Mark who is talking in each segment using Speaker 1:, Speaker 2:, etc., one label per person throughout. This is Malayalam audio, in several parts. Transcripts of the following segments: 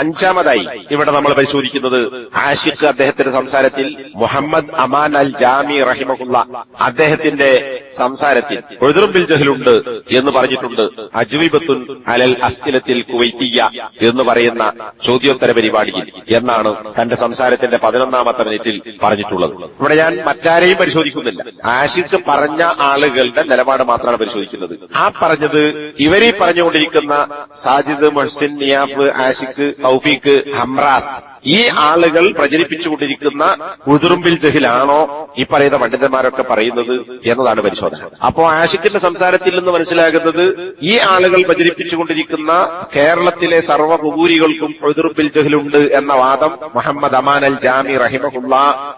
Speaker 1: അഞ്ചാമതായി ഇവിടെ നമ്മൾ പരിശോധിക്കുന്നത് ആഷിഖ് അദ്ദേഹത്തിന്റെ സംസാരത്തിൽ മുഹമ്മദ് അമാൻ അൽ ജാമി റഹിമുള്ള അദ്ദേഹത്തിന്റെ സംസാരത്തിൽ ഒഴുതുറുമ്പിൽ ജഹലുണ്ട് എന്ന് പറഞ്ഞിട്ടുണ്ട്. അജ്വിബത്തുൻ അലൽ അസ്തിലത്തിൽ കുവൈറ്റിയ എന്ന് പറയുന്ന ചോദ്യോത്തര പരിപാടിയിൽ എന്നാണ് തന്റെ സംസാരത്തിന്റെ പതിനൊന്നാമത്തെ മിനിറ്റിൽ പറഞ്ഞിട്ടുള്ളത്. ഇവിടെ ഞാൻ മറ്റാരെയും പരിശോധിക്കുന്നില്ല. ആഷിഖ് പറഞ്ഞ ആളുകളുടെ നിലപാട് മാത്രമാണ് പരിശോധിക്കുന്നത്. ആ പറഞ്ഞത് ഇവരീ പറഞ്ഞുകൊണ്ടിരിക്കുന്ന സാജിദ് മൊഹ്സിൻ നിയാഫ് ആഷിഖ് തൗഫീഖ് ഹംറാസ്. ഈ ആളുകൾ പ്രചരിപ്പിച്ചുകൊണ്ടിരിക്കുന്ന ഉതിർമ്പിൽ ജഹിലാണോ ഈ പറയുന്ന പണ്ഡിതന്മാരൊക്കെ പറയുന്നത് എന്നതാണ് പരിശോധന. അപ്പോ ആഷിഖിന്റെ സംസാരത്തിൽ നിന്ന് മനസ്സിലാകുന്നത് ഈ ആളുകൾ പ്രചരിപ്പിച്ചുകൊണ്ടിരിക്കുന്ന കേരളത്തിലെ സർവകുബൂരികൾക്കും ഉതിറുമ്പിൽ ജഹിലുണ്ട് എന്ന വാദം മുഹമ്മദ് അമാൻ അൽ ജാമി റഹിമുള്ള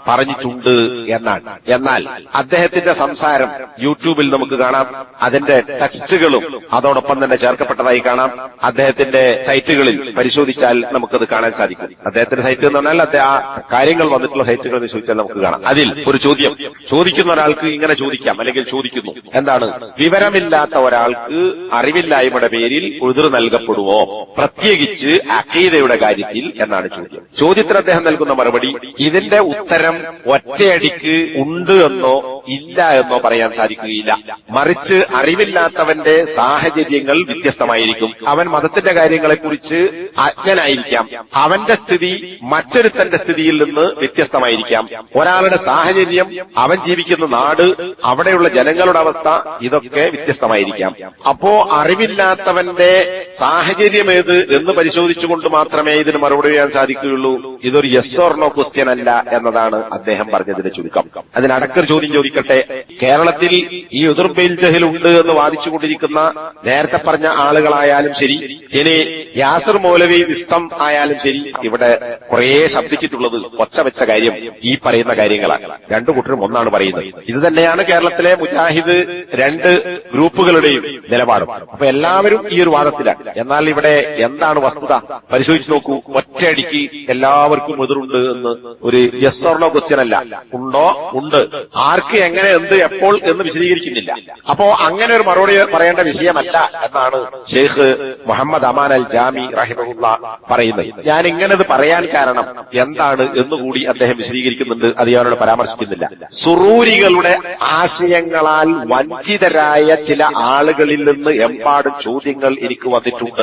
Speaker 1: പറഞ്ഞിട്ടുണ്ട് എന്നാണ്. എന്നാൽ അദ്ദേഹത്തിന്റെ സംസാരം യൂട്യൂബിൽ നമുക്ക് കാണാം. അതിന്റെ ടെക്സ്റ്റുകളും അതോടൊപ്പം തന്നെ ചേർക്കപ്പെട്ടതായി കാണാം. അദ്ദേഹത്തിന്റെ സൈറ്റുകളിൽ പരിശോധിച്ചാൽ നമുക്കത് കാണാൻ സാധിക്കും. അദ്ദേഹത്തിന്റെ സൈറ്റ് എന്ന് പറഞ്ഞാൽ അദ്ദേഹം ആ കാര്യങ്ങൾ വന്നിട്ടുള്ള സൈറ്റുകൾ പരിശോധിച്ചാൽ നമുക്ക് കാണാം. അതിൽ ഒരു ചോദ്യം. ചോദിക്കുന്ന ഒരാൾക്ക് ഇങ്ങനെ ചോദിക്കാം അല്ലെങ്കിൽ ചോദിക്കുന്നു. എന്താണ്? വിവരമില്ലാത്ത ഒരാൾക്ക് അറിവില്ലായ്മയുടെ പേരിൽ ഉതിർ നൽകപ്പെടുമോ പ്രത്യേകിച്ച് അക്കീതയുടെ കാര്യത്തിൽ എന്നാണ് ചോദ്യം. ചോദ്യത്തിന് അദ്ദേഹം നൽകുന്ന മറുപടി ഇതിന്റെ ഉത്തരം ഒറ്റയടിക്ക് ഉണ്ട് എന്നോ ഇല്ല എന്നോ പറയാൻ സാധിക്കുകയില്ല. മറിച്ച് അറിവില്ലാത്തവന്റെ സാഹചര്യങ്ങൾ വ്യത്യസ്തമായിരിക്കും. അവൻ മതത്തിന്റെ കാര്യങ്ങളെക്കുറിച്ച് അജ്ഞനായിരിക്കാം. അവന്റെ സ്ഥിതി മറ്റൊരുത്തന്റെ സ്ഥിതിയിൽ നിന്ന് വ്യത്യസ്തമായിരിക്കാം. ഒരാളുടെ സാഹചര്യം അവൻ ജീവിക്കുന്ന നാട് അവിടെയുള്ള ജനങ്ങളുടെ അവസ്ഥ ഇതൊക്കെ വ്യത്യസ്തമായിരിക്കാം. അപ്പോ അറിവില്ലാത്തവന്റെ സാഹചര്യം ഏത് എന്ന് പരിശോധിച്ചുകൊണ്ട് മാത്രമേ ഇതിന് മറുപടി ചെയ്യാൻ സാധിക്കുകയുള്ളൂ. ഇതൊരു യെസ് ഓർ നോ ക്വസ്റ്റ്യൻ അല്ല എന്നതാണ് അദ്ദേഹം പറഞ്ഞതിന്റെ ചുരുക്കം. അതിനടക്കൊരു ചോദ്യം ചോദിക്കട്ടെ കേരളത്തിൽ ഈ എതിർബെയിൽ ജഹൽ ഉണ്ട് എന്ന് വാദിച്ചുകൊണ്ടിരിക്കുന്ന നേരത്തെ പറഞ്ഞ ആളുകളായാലും ശരി ഇനി യാസർ മൗലവി ഇഷ്ടം ആയാലും ശരി ഇവിടെ കുറേ ശബ്ദിച്ചിട്ടുള്ളത് ഒച്ച വെച്ച കാര്യം ഈ പറയുന്ന കാര്യങ്ങളാണ്. രണ്ടു കൂട്ടരും ഒന്നാണ് പറയുന്നത്. ഇത് തന്നെയാണ് കേരളത്തിലെ മുജാഹിദ് രണ്ട് ഗ്രൂപ്പുകളുടെയും നിലപാട്. അപ്പൊ എല്ലാവരും ഈ ഒരു വാദത്തിലാണ്. എന്നാൽ ഇവിടെ എന്താണ് വസ്തുത? പരിശോധിച്ചു നോക്കൂ. ഒറ്റയടിക്ക് എല്ലാവർക്കും എതിരുണ്ട് എന്ന് ഒരു യെസ് ഓർണോ ക്വസ്റ്റ്യൻ അല്ല. ഉണ്ടോ? ഉണ്ട്. ആർക്ക് എങ്ങനെ എന്ത് എപ്പോൾ എന്ന് വിശദീകരിക്കുന്നില്ല. അപ്പോ അങ്ങനെ ഒരു മറുപടി പറയേണ്ട വിഷയമല്ല എന്നാണ് ഷെയ്ഖ് മുഹമ്മദ് അമാൻ അൽ ജാമി റഹിമുള്ള പറയുന്നത്. ഞാൻ ഇങ്ങനെ പറയാൻ കാരണം എന്താണ് എന്നുകൂടി അദ്ദേഹം വിശദീകരിക്കുന്നുണ്ട്. അത് ഞാനോട് പരാമർശിക്കുന്നില്ല. സുറൂരികളുടെ ആശയങ്ങളാൽ വഞ്ചിതരായ ചില ആളുകളിൽ നിന്ന് എമ്പാടും ചോദ്യങ്ങൾ എനിക്ക് വന്നിട്ടുണ്ട്.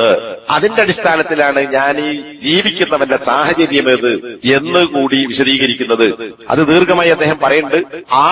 Speaker 1: അതിന്റെ അടിസ്ഥാനത്തിലാണ് ഞാൻ ഈ ജീവിക്കുന്നവന്റെ സാഹചര്യം എന്ന് കൂടി വിശദീകരിക്കുന്നത്. അത് ദീർഘമായി അദ്ദേഹം പറയുന്നുണ്ട്. ആ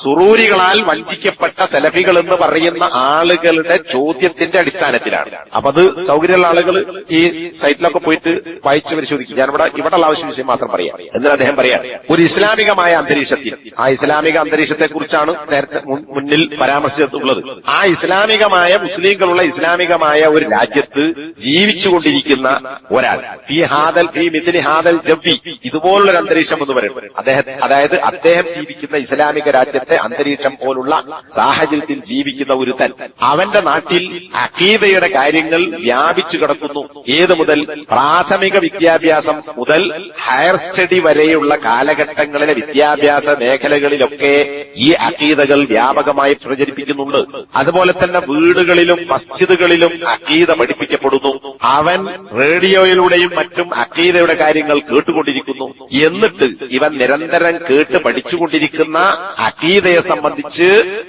Speaker 1: സുറൂരികളാൽ വഞ്ചിക്കപ്പെട്ട സെലഫികൾ എന്ന് പറയുന്ന ആളുകളുടെ ചോദ്യത്തിന്റെ അടിസ്ഥാനത്തിലാണ്. അപ്പൊ അത് സൗകര്യമുള്ള ആളുകൾ ഈ സൈറ്റിലൊക്കെ പോയിട്ട് വായിച്ച് പരിശോധിക്കും. ഞാൻ ഇവിടെ ഇവിടെ ഉള്ള ആവശ്യം വിഷയം മാത്രം പറയാം. എന്നിട്ട് അദ്ദേഹം പറയാം ഒരു ഇസ്ലാമികമായ അന്തരീക്ഷത്തിൽ ആ ഇസ്ലാമിക അന്തരീക്ഷത്തെ കുറിച്ചാണ് നേരത്തെ മുന്നിൽ പരാമർശിച്ചിട്ടുള്ളത്. ആ ഇസ്ലാമികമായ മുസ്ലിങ്ങളുള്ള ഇസ്ലാമികമായ ഒരു രാജ്യത്ത് ജീവിച്ചുകൊണ്ടിരിക്കുന്ന ഒരാൾ ഫി ഹാദൽ ഫി മിഥിനി ഹാദൽ ജബ്ബി ഇതുപോലുള്ള അന്തരീക്ഷം എന്ന് പറയുന്നത്. അദ്ദേഹം അതായത് അദ്ദേഹം ജീവിക്കുന്ന ഇസ്ലാമിക രാജ്യത്തെ അന്തരീക്ഷം പോലുള്ള സാഹചര്യത്തിൽ ജീവിക്കുന്ന ഒരുത്തൻ അവന്റെ നാട്ടിൽ അക്കീതയുടെ കാര്യങ്ങൾ വ്യാപിച്ചു കിടക്കുന്നു. ഏത് മുതൽ പ്രാഥമിക വിദ്യാഭ്യാസം മുതൽ ഹയർ സ്റ്റഡി വരെയുള്ള കാലഘട്ടങ്ങളിലെ വിദ്യാഭ്യാസ മേഖലകളിലൊക്കെ ഈ അക്കീതകൾ വ്യാപകമായി പ്രചരിപ്പിക്കുന്നുണ്ട്. അതുപോലെ തന്നെ വീടുകളിലും മസ്ജിദുകളിലും അക്കീത പഠിപ്പിക്കപ്പെടുന്നു. അവൻ റേഡിയോയിലൂടെയും മറ്റും അക്കീതയുടെ കാര്യങ്ങൾ കേട്ടുകൊണ്ടിരിക്കുന്നു. എന്നിട്ട് ഇവൻ നിരന്തരം കേട്ട് പഠിച്ചുകൊണ്ടിരിക്കുന്ന അക്കീതയെ സംബന്ധിച്ച്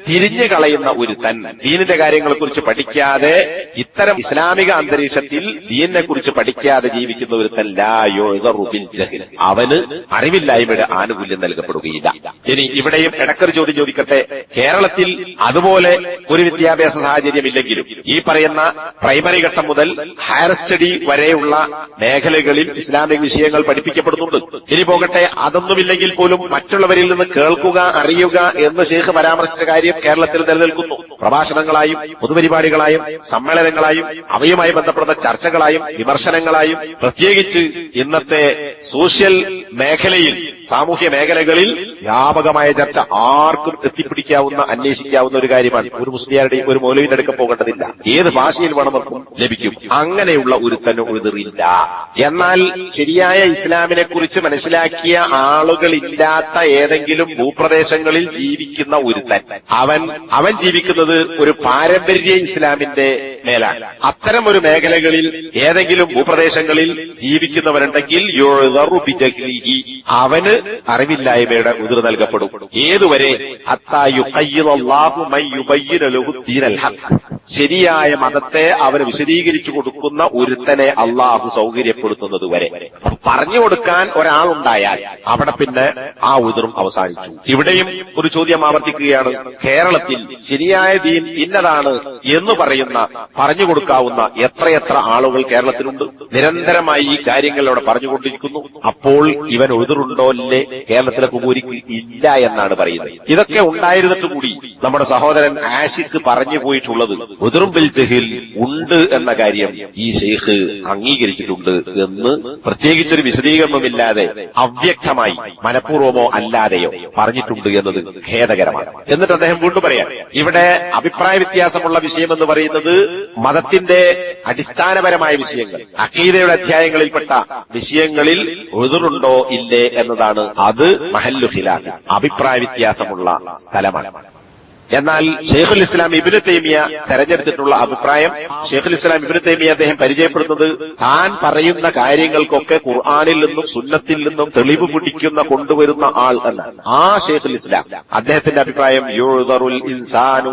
Speaker 1: തിരിഞ്ഞു കളയുന്ന ഒരു തൻ. ദീനിന്റെ കാര്യങ്ങളെ കുറിച്ച് പഠിക്കാതെ ഇത്തരം ഇസ്ലാമിക അന്തരീക്ഷത്തിൽ ദീനിനെ കുറിച്ച് പഠിക്കാതെ ജീവിക്കുന്ന ഒരു തൻ ലായോ റുബിൽ ജഹിൽ. അവന് അറിവില്ലായ്മയുടെ ആനുകൂല്യം നൽകപ്പെടുകയില്ല. ഇനി ഇവിടെയും ഇടക്കൊരു ചോദ്യം ചോദിക്കട്ടെ. കേരളത്തിൽ അതുപോലെ ഒരു വിദ്യാഭ്യാസ സാഹചര്യം ഇല്ലെങ്കിലും ഈ പറയുന്ന പ്രൈമറി ഘട്ടം മുതൽ ഹയർ സ്റ്റഡി വരെയുള്ള മേഖലകളിൽ ഇസ്ലാമിക വിഷയങ്ങൾ പഠിപ്പിക്കപ്പെടുന്നുണ്ട്. ഇനി പോകട്ടെ അതൊന്നുമില്ലെങ്കിൽ പോലും മറ്റുള്ളവരിൽ നിന്ന് കേൾക്കുക അറിയുക എന്ന് ശേഖ് പരാമർശിച്ച കാര്യം കേരളത്തിൽ നിലനിൽക്കുന്നു. പ്രഭാഷണങ്ങളായും പൊതുപരിപാടികളായും സമ്മേളനങ്ങളായും അവയുമായി ബന്ധപ്പെട്ട ചർച്ചകളായും വിമർശനങ്ങളായും പ്രത്യേകിച്ച് ഇന്നത്തെ സോഷ്യൽ മേഖലയിൽ സാമൂഹ്യ മേഖലകളിൽ വ്യാപകമായ ചർച്ച ആർക്കും എത്തിപ്പിടിക്കാവുന്ന അന്വേഷിക്കാവുന്ന ഒരു കാര്യമാണ്. ഒരു മുസ്ലിയാരുടെയും ഒരു മൗലവിന്റെ അടുക്കം പോകേണ്ടതില്ല. ഏത് ഭാഷയിൽ വേണമെന്നും ലഭിക്കും. അങ്ങനെയുള്ള ഒരു തന്നെ എതിറില്ല എന്നാൽ ശരിയായ ഇസ്ലാമിനെ കുറിച്ച് മനസ്സിലാക്കിയ ആളുകളില്ലാത്ത ഏതെങ്കിലും ഭൂപ്രദേശങ്ങളിൽ ജീവിക്കുന്ന ഒരുത്തൻ. അവൻ അവൻ ജീവിക്കുന്നത് ഒരു പാരമ്പര്യ ഇസ്ലാമിന്റെ മേലാണ് അത്തരം ഒരു മേഖലകളിൽ ഏതെങ്കിലും ഭൂപ്രദേശങ്ങളിൽ ജീവിക്കുന്നവരുണ്ടെങ്കിൽ. അവന് അറിവില്ലായ്മയുടെ ഉതിർ നൽകപ്പെടും. ഏതുവരെ. ശരിയായ മതത്തെ അവന് വിശദീകരിച്ചു കൊടുക്കുന്ന ഒരുത്തനെ അള്ളാഹു സൗകര്യപ്പെടുത്തുന്നത് വരെ. പറഞ്ഞു കൊടുക്കാൻ ഒരാളുണ്ടായാൽ അവിടെ പിന്നെ ആ ഉതിറും അവസാനിച്ചു. ഇവിടെയും ഒരു ചോദ്യം ആവർത്തിക്കുകയാണ്. കേരളത്തിൽ ശരിയായ ദീൻ ഇന്നതാണ് എന്ന് പറയുന്ന പറഞ്ഞു കൊടുക്കാവുന്ന എത്രയെത്ര ആളുകൾ കേരളത്തിലുണ്ട്? നിരന്തരമായി ഈ കാര്യങ്ങൾ അവിടെ പറഞ്ഞുകൊണ്ടിരിക്കുന്നു. അപ്പോൾ ഇവൻ ഉതിറുണ്ടോ ഇല്ലേ? കേരളത്തിലെ കുബൂരിക്ക് ഇല്ല എന്നാണ് പറയുന്നത്. ഇതൊക്കെ ഉണ്ടായിരുന്നിട്ട് കൂടി നമ്മുടെ സഹോദരൻ ആഷിഖ് പറഞ്ഞു പോയിട്ടുള്ളത് ഉതിറുംബിൽ ജഹിൽ ഉണ്ട് എന്ന കാര്യം ഈ ഷെയ്ഖ് അംഗീകരിച്ചിട്ടുണ്ട് എന്ന് പ്രത്യേകിച്ചൊരു വിശദീകരണമില്ലാതെ അവ്യക്തമായി മനഃപൂർവമോ അല്ലാതെയോ പറഞ്ഞിട്ടുണ്ട് എന്നത് ഖേദകരമാണ്. എന്നിട്ട് അദ്ദേഹം വീണ്ടും പറയാം ഇവിടെ അഭിപ്രായ വ്യത്യാസമുള്ള വിഷയം എന്ന് പറയുന്നത് മതത്തിന്റെ അടിസ്ഥാനപരമായ വിഷയങ്ങൾ. അഖീദയുടെ അധ്യായങ്ങളിൽപ്പെട്ട വിഷയങ്ങളിൽ എതിറുണ്ടോ ഇല്ലേ എന്നതാണ് അത് മഹല്ലു അഭിപ്രായ വ്യത്യാസമുള്ള സ്ഥലമാണ്. എന്നാൽ ഷെയ്ഖുൽ ഇസ്ലാം ഇബിന് തേമിയ തെരഞ്ഞെടുത്തിട്ടുള്ള അഭിപ്രായം ഷെയ്ഖുൽ ഇസ്ലാം ഇബിന് തേമിയ അദ്ദേഹം പരിചയപ്പെടുന്നത് താൻ പറയുന്ന കാര്യങ്ങൾക്കൊക്കെ ഖുർആാനിൽ നിന്നും സുന്നത്തിൽ നിന്നും തെളിവ് പിടിക്കുന്ന കൊണ്ടുവരുന്ന ആൾ എന്നാണ്. ആ ഷെയ്ഖുൽ ഇസ്ലാം. അദ്ദേഹത്തിന്റെ അഭിപ്രായം ഇൻസാനു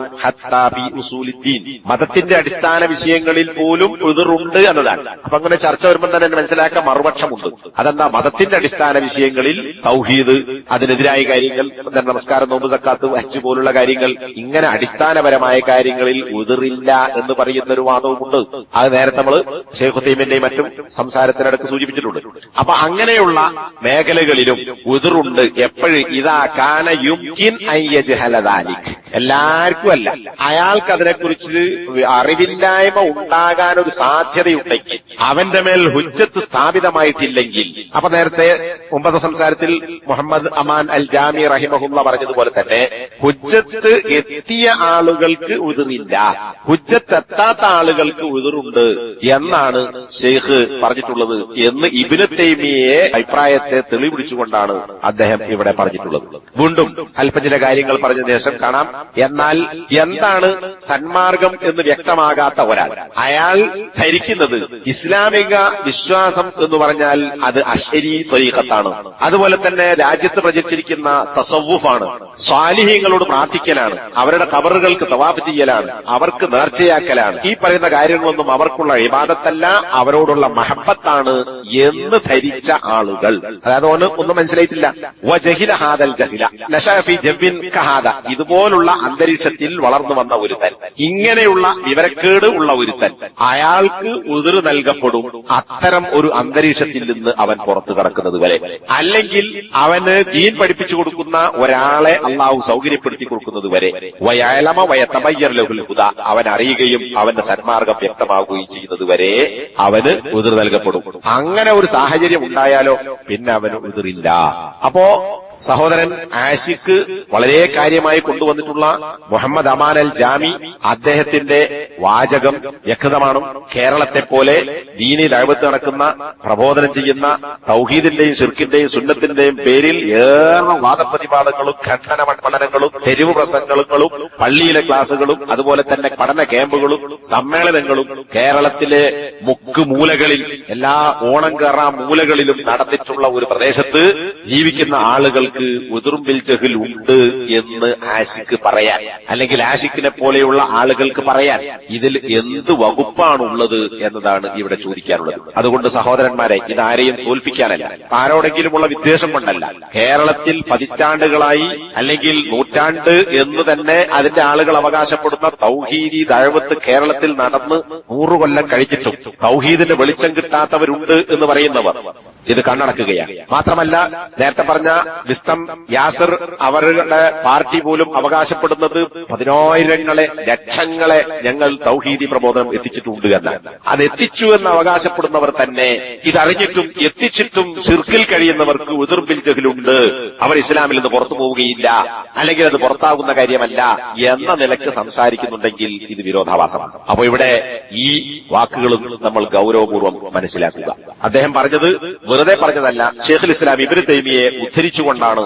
Speaker 1: മതത്തിന്റെ അടിസ്ഥാന വിഷയങ്ങളിൽ പോലും എതിറുണ്ട് എന്നതാണ്. അപ്പൊ അങ്ങനെ ചർച്ച വരുമ്പോൾ തന്നെ മനസ്സിലാക്കാൻ മറുപക്ഷമുണ്ട്. അതെന്താ? മതത്തിന്റെ അടിസ്ഥാന വിഷയങ്ങളിൽ തൗഹീദ് അതിനെതിരായ കാര്യങ്ങൾ നമസ്കാരം നോമ്പ് സക്കാത്ത് ഹജ്ജ് പോലുള്ള കാര്യങ്ങൾ ഇങ്ങനെ അടിസ്ഥാനപരമായ കാര്യങ്ങളിൽ ഉതിറില്ല എന്ന് പറയുന്ന ഒരു വാദവുമുണ്ട്. അത് നേരത്തെ നമ്മൾ ഷെയ്ഖ് ഹുത്തീമിന്റെയും മറ്റും സംസാരത്തിനടുക്ക് സൂചിപ്പിച്ചിട്ടുണ്ട്. അപ്പൊ അങ്ങനെയുള്ള മേഖലകളിലും ഉതിറുണ്ട്. എപ്പോഴും ഇതാ കാന യുംകിൻ അയ്യജ്ഹലദാലിക് എല്ലാവർക്കും അല്ല. അയാൾക്ക് അതിനെക്കുറിച്ച് അറിവില്ലായ്മ ഉണ്ടാകാൻ ഒരു സാധ്യതയുണ്ടെങ്കിൽ അവന്റെ മേൽ ഹുജ്ജത്ത് സ്ഥാപിതമായിട്ടില്ലെങ്കിൽ. അപ്പൊ നേരത്തെ ഒമ്പത് സംസാരത്തിൽ മുഹമ്മദ് അമാൻ അൽ ജാമി റഹിമഹുള്ള പറഞ്ഞതുപോലെ തന്നെ ഹുജ്ജത്ത് എത്തിയ ആളുകൾക്ക് ഉതിറില്ല. ഹുജ്ജത്ത് എത്താത്ത ആളുകൾക്ക് ഉതിറുണ്ട് എന്നാണ് ഷെയ്ഖ് പറഞ്ഞിട്ടുള്ളത് എന്ന് ഇബിന് തൈമിയെ അഭിപ്രായത്തെ തെളിവിടിച്ചുകൊണ്ടാണ് അദ്ദേഹം ഇവിടെ പറഞ്ഞിട്ടുള്ളത്. വീണ്ടും അല്പം ചില കാര്യങ്ങൾ പറഞ്ഞ ശേഷം കാണാം. എന്നാൽ എന്താണ് സന്മാർഗം എന്ന് വ്യക്തമാകാത്ത ഒരാൾ. അയാൾ ധരിക്കുന്നത് ഇസ്ലാമിക വിശ്വാസം എന്ന് പറഞ്ഞാൽ അത് അശരി ത്വരീഖത്താണ്. അതുപോലെ തന്നെ രാജ്യത്ത് പ്രചരിച്ചിരിക്കുന്ന തസവുഫാണ് സ്വാലിഹ്യങ്ങളോട് പ്രാർത്ഥിക്കലാണ്. അവരുടെ കബറുകൾക്ക് തവാപ്പ് ചെയ്യലാണ്. അവർക്ക് നേർച്ചയാക്കലാണ്. ഈ പറയുന്ന കാര്യങ്ങളൊന്നും അവർക്കുള്ള ഇബാദത്തല്ല അവരോടുള്ള മഹബത്താണ് എന്ന് ധരിച്ച ആളുകൾ. അതായത് ഒന്നും മനസ്സിലായിട്ടില്ല. ഹാദൽ ജഹില. കഹാദ ഇതുപോലുള്ള അന്തരീക്ഷത്തിൽ വളർന്നു വന്ന ഒരുത്തൻ. ഇങ്ങനെയുള്ള വിവരക്കേട് ഉള്ള ഒരുത്തൻ. അയാൾക്ക് ഉതിർ നൽകപ്പെടും അത്തരം ഒരു അന്തരീക്ഷത്തിൽ നിന്ന് അവൻ പുറത്തു കടക്കുന്നത് വരെ. അല്ലെങ്കിൽ അവന് ദീൻ പഠിപ്പിച്ചു കൊടുക്കുന്ന ഒരാളെ അള്ളാഹു സൗകര്യപ്പെടുത്തി കൊടുക്കുന്നത് വരെ. വയലമ വയത്തമയ്യർ ലഹുൽഹുദ അവൻ അറിയുകയും അവന്റെ സന്മാർഗം വ്യക്തമാവുകയും ചെയ്യുന്നത് വരെ അവന് ഉതിർ നൽകപ്പെടും. അങ്ങനെ ഒരു സാഹചര്യം ഉണ്ടായാലോ? പിന്നെ അവന് ഉതിറില്ല. അപ്പോ സഹോദരൻ ആഷിഖ് വളരെ കാര്യമായി കൊണ്ടുവന്നിട്ടുള്ള മുഹമ്മദ് അമാനൽ ജാമി അദ്ദേഹത്തിന്റെ വാചകം വ്യക്തമാണ് കേരളത്തെ പോലെ ദീനി ദൈവത്ത് നടക്കുന്ന പ്രബോധനം ചെയ്യുന്ന തൗഹീദിന്റെയും ഷിർക്കിന്റെയും സുന്നത്തിന്റെയും പേരിൽ ഏറെ വാദപ്രതിവാദങ്ങളും ഖണ്ഡന പഠനങ്ങളും തെരുവ് പ്രസംഗങ്ങളും പള്ളിയിലെ ക്ലാസുകളും അതുപോലെ തന്നെ പഠന ക്യാമ്പുകളും സമ്മേളനങ്ങളും കേരളത്തിലെ മുക്ക് മൂലകളിൽ എല്ലാ ഓണം കയറാ മൂലകളിലും നടന്നിട്ടുള്ള ഒരു പ്രദേശത്ത് ജീവിക്കുന്ന ആളുകൾക്ക് ഉതിർമ്പിൽ ജഹിൽ ഉണ്ട് എന്ന് ആഷിക്ക് പറയാൻ അല്ലെങ്കിൽ ആഷിക്കിനെ പോലെയുള്ള ആളുകൾക്ക് പറയാൻ ഇതിൽ എന്ത് വകുപ്പാണുള്ളത് എന്നതാണ് ഇവിടെ ചോദിക്കാനുള്ളത്. അതുകൊണ്ട് സഹോദരന്മാരെ ഇതാരെയും തോൽപ്പിക്കാനല്ല ആരോടെങ്കിലുമുള്ള വിദ്വേഷം കൊണ്ടല്ല. കേരളത്തിൽ പതിറ്റാണ്ടുകളായി അല്ലെങ്കിൽ നൂറ്റാണ്ട് എന്ന് തന്നെ അതിന്റെ ആളുകൾ അവകാശപ്പെടുന്ന തൗഹീദി ദഴവത്ത് കേരളത്തിൽ നടന്ന് നൂറു കൊല്ലം കഴിഞ്ഞിട്ടും തൗഹീദിന്റെ വെളിച്ചം കിട്ടാത്തവരുണ്ട് എന്ന് പറയുന്നവർ. ഇത് കണ്ണടക്കുകയാണ്. മാത്രമല്ല നേരത്തെ പറഞ്ഞ വിസ്തം യാസർ അവരുടെ പാർട്ടി പോലും അവകാശപ്പെടുന്നത് പതിനായിരങ്ങളെ ലക്ഷങ്ങളെ ഞങ്ങൾ തൗഹീദി പ്രബോധനം എത്തിച്ചിട്ടുണ്ട് എന്നാണ് അത് എത്തിച്ചു എന്ന് അവകാശപ്പെടുന്നവർ തന്നെ ഇതറിഞ്ഞിട്ടും എത്തിച്ചിട്ടും ചിർക്കിൽ കഴിയുന്നവർക്ക് ഉതിർബിൽ ജഹിലുണ്ട്. അവർ ഇസ്ലാമിൽ നിന്ന് പുറത്തു പോവുകയില്ല. അല്ലെങ്കിൽ അത് പുറത്താകുന്ന കാര്യമല്ല എന്ന നിലയ്ക്ക് സംസാരിക്കുന്നുണ്ടെങ്കിൽ ഇത് വിരോധാഭാസമാണ്. അപ്പൊ ഇവിടെ ഈ വാക്കുകളും നമ്മൾ ഗൗരവപൂർവം മനസ്സിലാക്കുക. അദ്ദേഹം പറഞ്ഞത് വെറുതെ പറഞ്ഞതല്ല ഷേഖുൽ ഇസ്ലാം ഇബിന് തൈമിയെ ഉദ്ധരിച്ചുകൊണ്ടാണ്